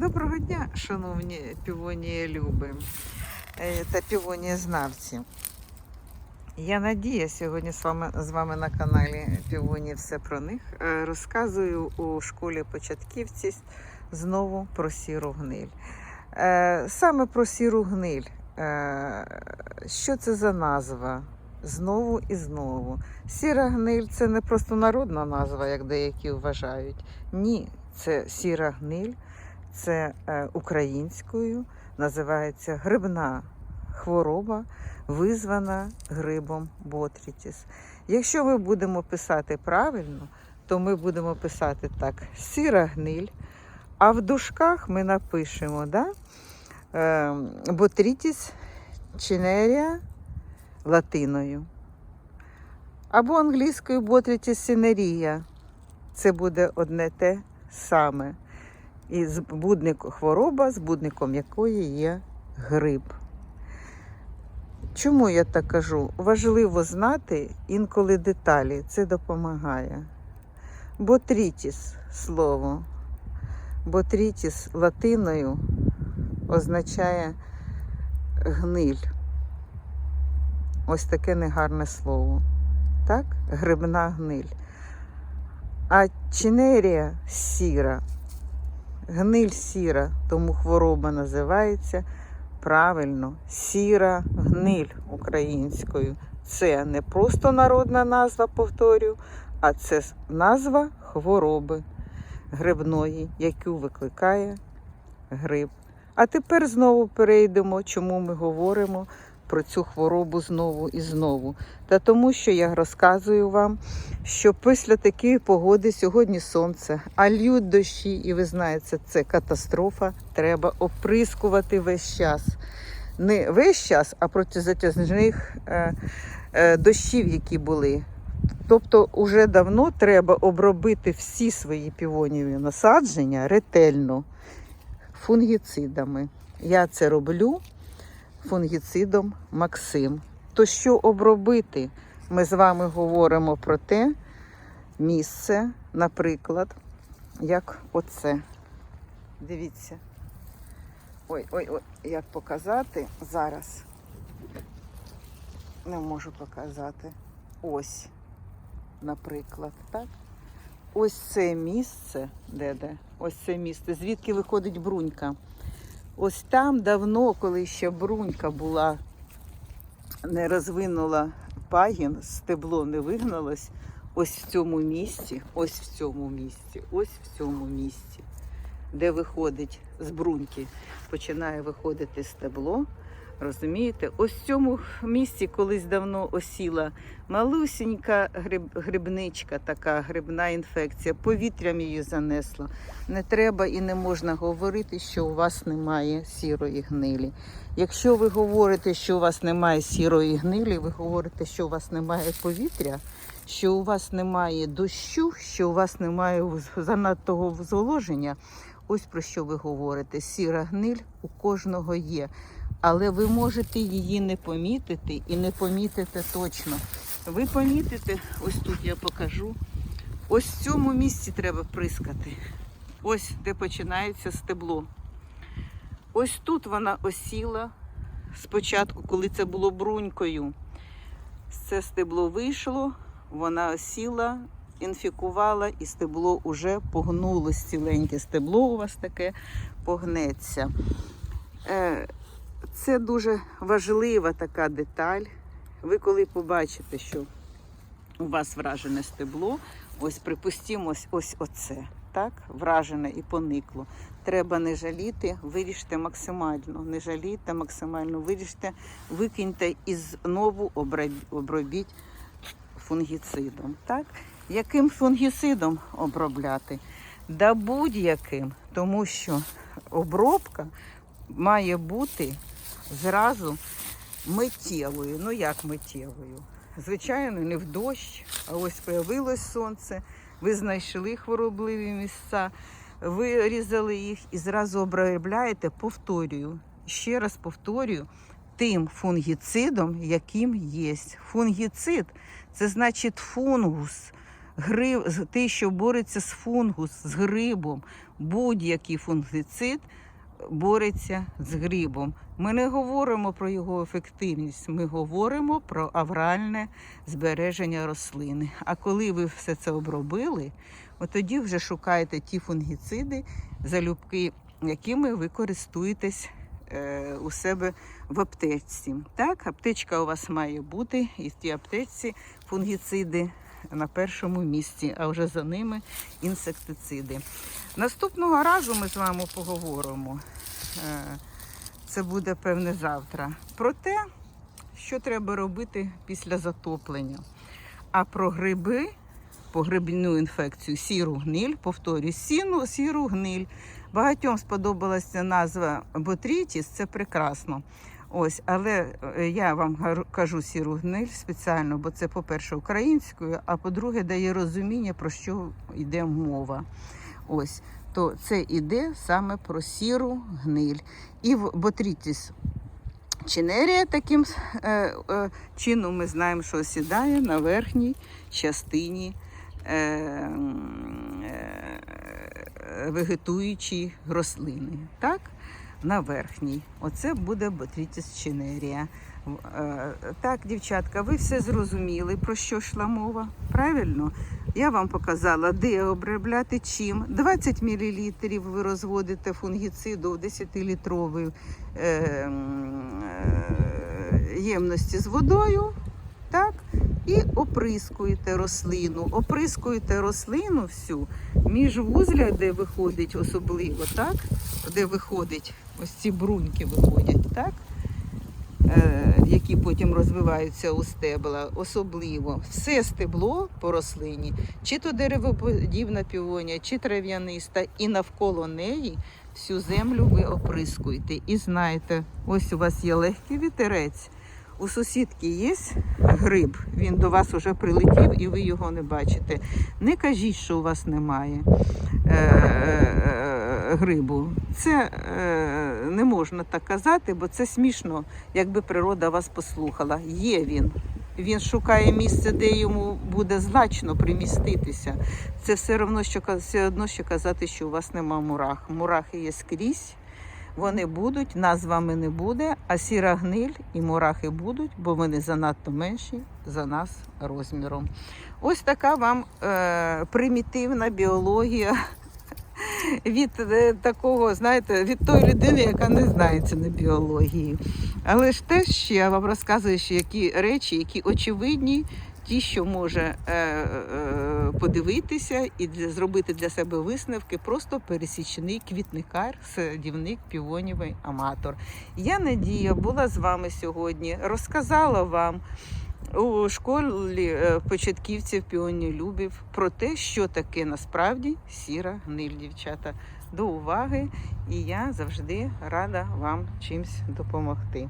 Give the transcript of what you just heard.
Доброго дня, шановні півонії люби е, та півонії знавці. Я Надія сьогодні з вами, з вами на каналі Півоні Все про них. Е, Розказую у школі початківці знову про сіру гниль. Е, Саме про сіру гниль. Що це за назва? Знову і знову. Сіра гниль це не просто народна назва, як деякі вважають. Ні, це сіра гниль, це е, українською називається грибна хвороба, визвана грибом ботрітіс. Якщо ми будемо писати правильно, то ми будемо писати так: сіра гниль, а в дужках ми напишемо да? е, ботрітіс чинерія латиною. Або англійською ботрітіс сінерія. Це буде одне те саме. І збудник хвороба, збудником якої є гриб. Чому я так кажу? Важливо знати інколи деталі, це допомагає. Ботрітіс слово. Ботрітіс латиною означає гниль. Ось таке негарне слово. Так? Грибна гниль. А чинерія сіра, гниль сіра, тому хвороба називається правильно сіра гниль українською. Це не просто народна назва, повторюю, а це назва хвороби грибної, яку викликає гриб. А тепер знову перейдемо, чому ми говоримо про цю хворобу знову і знову. Та тому, що я розказую вам, що після такої погоди сьогодні сонце, а лють дощі, і ви знаєте, це катастрофа. Треба оприскувати весь час. Не весь час, а проти затяжних е, е, дощів, які були. Тобто, уже давно треба обробити всі свої півоніві насадження ретельно фунгіцидами. Я це роблю фунгіцидом Максим. То що обробити? Ми з вами говоримо про те місце, наприклад, як оце. Дивіться. Ой, ой, ой, як показати зараз. Не можу показати. Ось, наприклад, так? Ось це місце, де де? Ось це місце, звідки виходить брунька. Ось там давно, коли ще брунька була, не розвинула пагін, стебло не вигналось, ось в цьому місці, ось в цьому місці, ось в цьому місці, де виходить з бруньки, починає виходити стебло. Розумієте, ось в цьому місці колись давно осіла малусінька гриб, грибничка, така грибна інфекція, повітрям її занесло. Не треба і не можна говорити, що у вас немає сірої гнилі. Якщо ви говорите, що у вас немає сірої гнилі, ви говорите, що у вас немає повітря, що у вас немає дощу, що у вас немає занадтого зволоження. Ось про що ви говорите. Сіра гниль у кожного є. Але ви можете її не помітити і не помітите точно. Ви помітите, ось тут я покажу. Ось в цьому місці треба прискати. Ось де починається стебло. Ось тут вона осіла спочатку, коли це було брунькою. Це стебло вийшло, вона осіла, інфікувала, і стебло вже погнулось. Ціленьке стебло у вас таке погнеться. Е, Це дуже важлива така деталь. Ви коли побачите, що у вас вражене стебло, ось припустімо, ось, оце, так, вражене і поникло. Треба не жаліти, виріжте максимально. Не жалійте максимально, виріжте, викиньте і знову обробіть фунгіцидом. Так? Яким фунгіцидом обробляти? Да будь-яким, тому що обробка має бути зразу миттєвою. Ну як миттєвою? Звичайно, не в дощ, а ось появилось сонце, ви знайшли хворобливі місця, вирізали їх і зразу обробляєте, повторюю. Ще раз повторюю, тим фунгіцидом, яким є. Фунгіцид це значить фунгус. Гриб, те, що бореться з фунгус, з грибом, будь-який фунгіцид бореться з грибом. Ми не говоримо про його ефективність, ми говоримо про авральне збереження рослини. А коли ви все це обробили, от тоді вже шукаєте ті фунгіциди, залюбки, якими ви користуєтесь е, у себе в аптечці. Так, аптечка у вас має бути, і в тій аптечці фунгіциди на першому місці, а вже за ними інсектициди. Наступного разу ми з вами поговоримо. е, Це буде певне завтра. Про те, що треба робити після затоплення. А про гриби, по грибну інфекцію, сіру гниль, повторюю, сіну, сіру гниль. Багатьом сподобалася назва ботрітіс, це прекрасно. Ось, але е, я вам кажу сіру гниль спеціально, бо це, по-перше, українською, а по-друге, дає розуміння, про що йде мова. Ось, то це іде саме про сіру гниль. І в ботрітіс чинерія таким е, е, чином ми знаємо, що осідає на верхній частині е, е, вегетуючої рослини. Так? На верхній. Оце буде ботрітіс. Е, Так, дівчатка, ви все зрозуміли, про що йшла мова? Правильно? Я вам показала, де обробляти чим. 20 мл ви розводите фунгіциду в 10-літровій е, е, ємності з водою. Так? І оприскуєте рослину. Оприскуєте рослину всю міжвузля, де виходить особливо, так? Де виходить, ось ці бруньки виходять, так? Е, які потім розвиваються у стебла, особливо все стебло по рослині, чи то деревоподібна півонія, чи трав'яниста, і навколо неї всю землю ви оприскуєте. І знаєте, ось у вас є легкий вітерець. У сусідки є гриб, він до вас уже прилетів і ви його не бачите. Не кажіть, що у вас немає е, е, грибу. Це е, не можна так казати, бо це смішно, якби природа вас послухала. Є він. Він шукає місце, де йому буде злачно приміститися. Це все одно, що, все одно, що казати, що у вас нема мурах. Мурахи є скрізь. Вони будуть, нас з вами не буде, а сіра гниль і мурахи будуть, бо вони занадто менші за нас розміром. Ось така вам е, примітивна біологія від е, такого, знаєте, від тої людини, яка не знається на біології. Але ж теж ще я вам розказую, що які речі, які очевидні, ті, що може е, е, подивитися і для, зробити для себе висновки, просто пересічний квітникар, садівник, півонівий аматор. Я Надія була з вами сьогодні, розказала вам у школі е, початківців піонілюбів про те, що таке насправді сіра гниль, дівчата. До уваги, і я завжди рада вам чимсь допомогти.